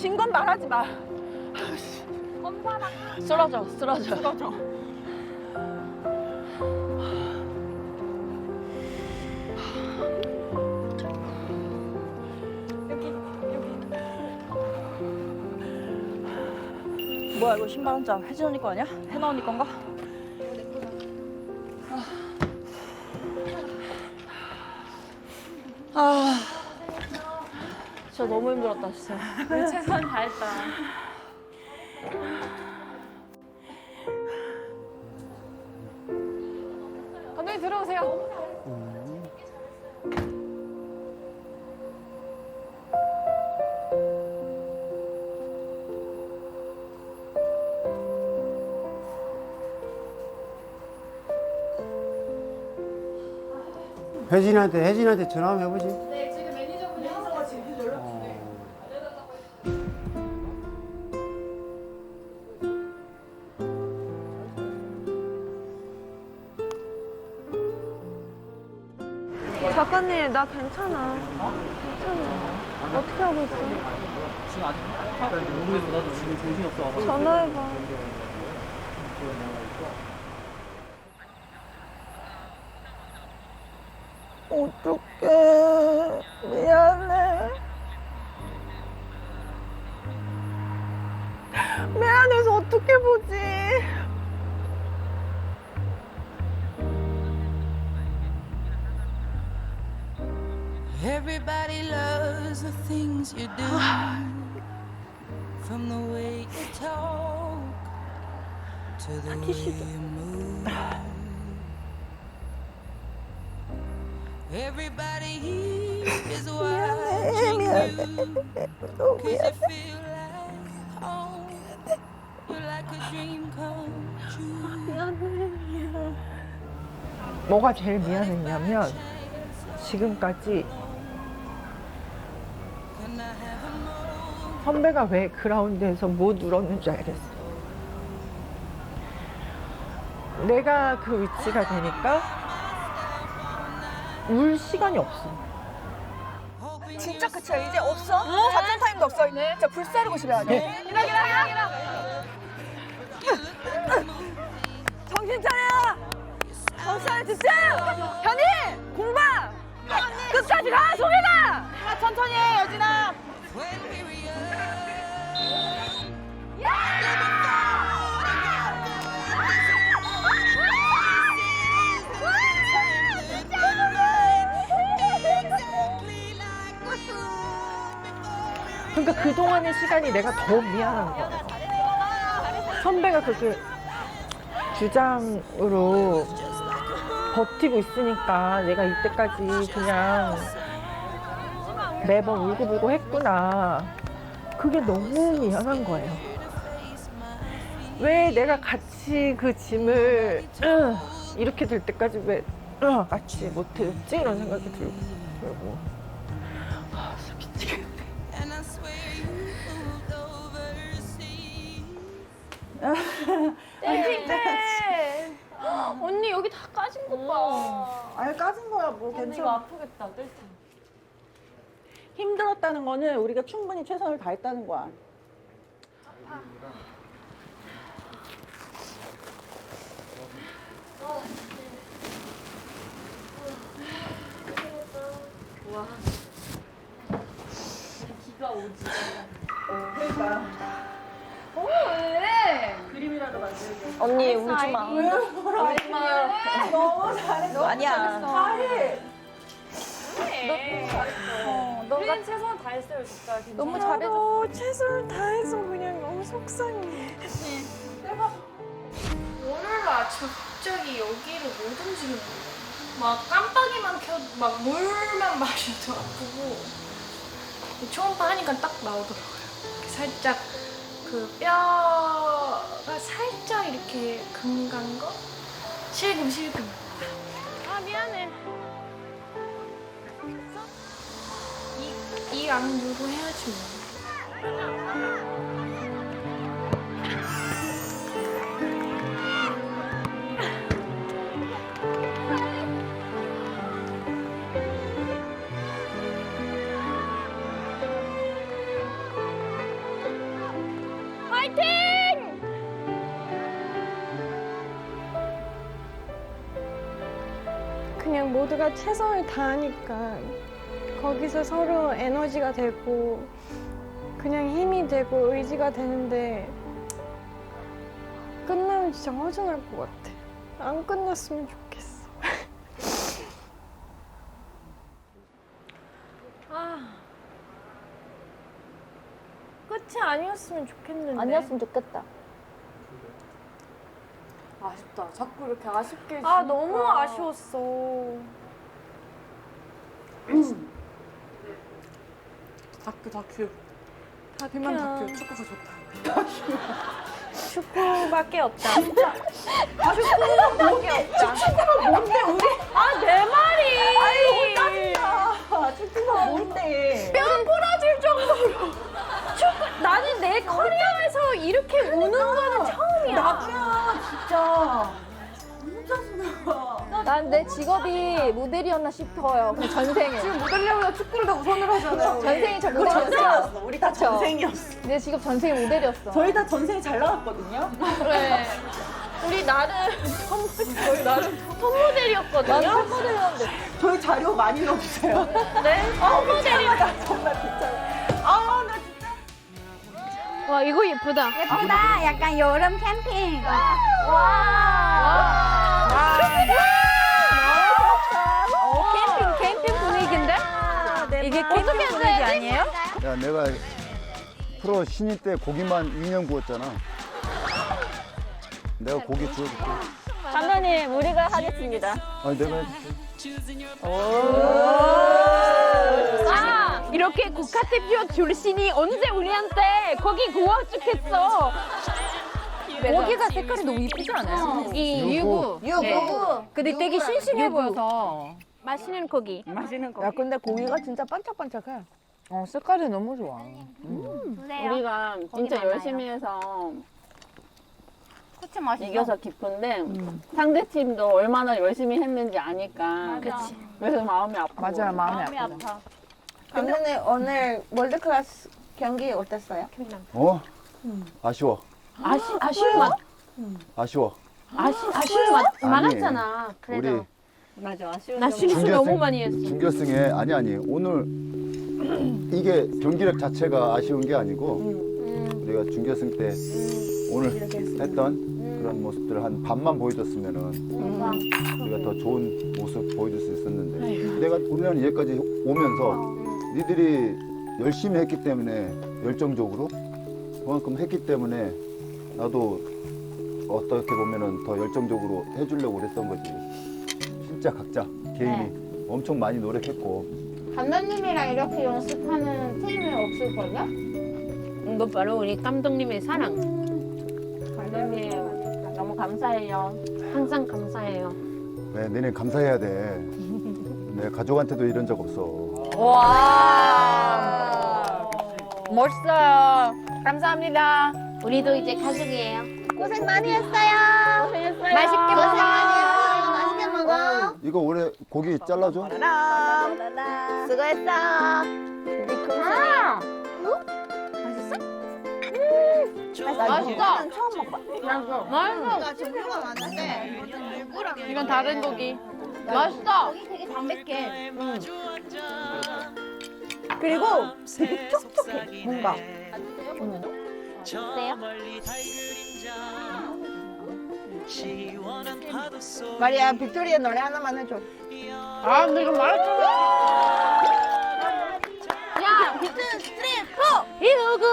진 건 말하지 마. 쓰러져, 쓰러져. 쓰러져. 뭐야 이거 신발 한장 혜진 언니 거 아니야? 해나 언니 건가? 아, 진짜 너무 힘들었다 진짜. 최선 다했다. 감독님 들어오세요. 혜진한테 혜진한테 전화 한번 해보지. 네, 작가님 나 괜찮아. 괜찮아. 어떻게 하고 있어? 지금 아직 하- 모르겠어. 나도 지금 정신이 없어. 전화해봐. 어떡해. 미안해. 미안해서 어떻게 보지? Everybody loves the things you do. From the way you talk to the way you move. Everybody here is watching you. Cause you feel like home. You're like a dream come true. 뭐가 제일 미안했냐면 지금까지 선배가 왜 그라운드에서 못 울었는지 알겠어. 내가 그 위치가 되니까 울 시간이 없어. 진짜 끝이야 이제 없어? 작전 타임도 없어. 진짜 불사르고 집에 가자. 기다 기다 기다 기다. 정신 차려! 정신 차려 집중! 현이! 공방! 끝까지 가! 송혜나! 천천히 해 여진아! 그러니까 그동안의 시간이 내가 더 미안한 거야. 선배가 그렇게 주장으로 버티고 있으니까 내가 이때까지 그냥 매번 울고불고 했구나. 그게 너무 미안한 거예요. 왜 내가 같이 그 짐을 으, 이렇게 될 때까지 왜 으, 같이 못했지? 이런 생각이 들고. 네. 언니 여기 다 까진 것 봐. 아니 까진 거야 뭐 언니 이거 아프겠다. 뜰 때. 힘들었다는 거는 우리가 충분히 최선을 다했다는 거야. 기 너무 잘했어. 아니야. 잘해. 왜? 어, 너가 우리는 최선 다했어요 진짜. 괜찮아. 너무 잘해줬어. 너 최선을 다해서 그냥 너무 속상해. 오늘날 갑자기 여기를 못 움직이는 거야. 막 깜빡이만 켜도 막 물만 마셔도 아프고 초음파 하니까 딱 나오더라고요. 살짝 그 뼈가 살짝 이렇게 금간 거? 실금 실금. 아 미안해. 이이안 누르고 해야지 뭐. 그냥 모두가 최선을 다하니까 거기서 서로 에너지가 되고 그냥 힘이 되고 의지가 되는데 끝나면 진짜 허전할 것 같아. 안 끝났으면 좋겠어. 아 끝이 아니었으면 좋겠는데. 아니었으면 좋겠다. 아쉽다. 자꾸 이렇게 아쉽게. 아 해주니까. 너무 아쉬웠어. 다큐 다큐. 대만. 다큐. 축구가 좋다. 축구밖에 없다. 진짜. 축구밖에 없다. 뭔데 우리? 아 내 말이. 축구가 뭔데? 뼈 부러질 정도로. 축구 나는 내 커리어에서 이렇게 우는 거는 처음이야. 나도야 진짜. 너무 짜증나. 난 내 직업이 모델이었나 싶어요. 그 전생에. 지금 모델려면 축구를 다 우선을 하잖아요. 전생이 저 모델이었어. 전생이었어. 우리 다 전생이었어. 내 직업 전생이 모델이었어. 저희 다 전생이 잘 나갔거든요. 그래. 우리 나름 선 저희 나름 톱 모델이었거든요. 나는 톱모델이었는데. 저희 자료 많이 넣어주세요. 네. 톱모델이. 정말 괜찮아. 아. 와 이거 예쁘다. 예쁘다. 약간 여름 캠핑. 캠핑 캠핑 분위기인데? 이게 캠핑 분위기 아니에요? 야, 내가 프로 신인 때 고기만 2년 구웠잖아. 내가 고기 주워줄게. 감독님, 우리가 하겠습니다. 아니, 내가 해줄게. 아 이렇게 국가대표 출신이 언제 우리한테 고기 구워주겠어? 고기가 색깔이 너무 이쁘지 않아요? 이 유부. 유부. 유부. 근데 되게 싱싱해 보여서 맛있는 고기. 맛있는 거. 야 근데 고기가 진짜 반짝반짝해. 어, 색깔이 너무 좋아. 우리가 진짜 열심히 해서 그치 맛있어. 이겨서 기쁜데 상대 팀도 얼마나 열심히 했는지 아니까 그치. 그래서 마음이 아파. 맞아요, 마음이 아프다. 아파. 감독님 오늘 월드클래스 경기 어땠어요? 어? 아쉬워. 아쉬 아쉬운 맛. 아쉬워. 아쉬 아쉬운 맛 아니, 많았잖아. 우리 맞아 아쉬운. 나 실수 너무 많이 했어. 준결승에 아니 아니 오늘 이게 경기력 자체가 아쉬운 게 아니고 우리가 준결승 때 오늘 했던 그런 모습들을 한 반만 보여줬으면은 우리가 더 좋은 모습 보여줄 수 있었는데 내가 우리는 여기까지 오면서 니들이 열심히 했기 때문에 열정적으로 그만큼 했기 때문에 나도 어떻게 보면은 더 열정적으로 해주려고 그랬던 거지 진짜 각자 개인이 엄청 많이 노력했고 감독님이랑 이렇게 연습하는 팀이 없을걸요? 이거 바로 우리 감독님의 사랑. 감독님 너무 감사해요. 항상 감사해요. 왜 너네 감사해야 돼. 내 가족한테도 이런 적 없어. 와. 멋있어요. 감사합니다. 우리도 이제 가족이에요. 고생 많이 했어요. 고생했어요. 맛있게 먹어. 맛있게 먹어. 이거 올해 고기 잘라줘? 수고했어. 맛있어. 처음 먹어. 맛있어. 종류가 많은데 이건 다른 고기. 맛있어. 여기 되게 담백해. 그리고 되게 촉촉해 뭔가. 어때요? 마리아 빅토리아 노래 하나만 해줘. 아, 근데 이거 맛있어. 야, 비트 스트릿 포! 이 누구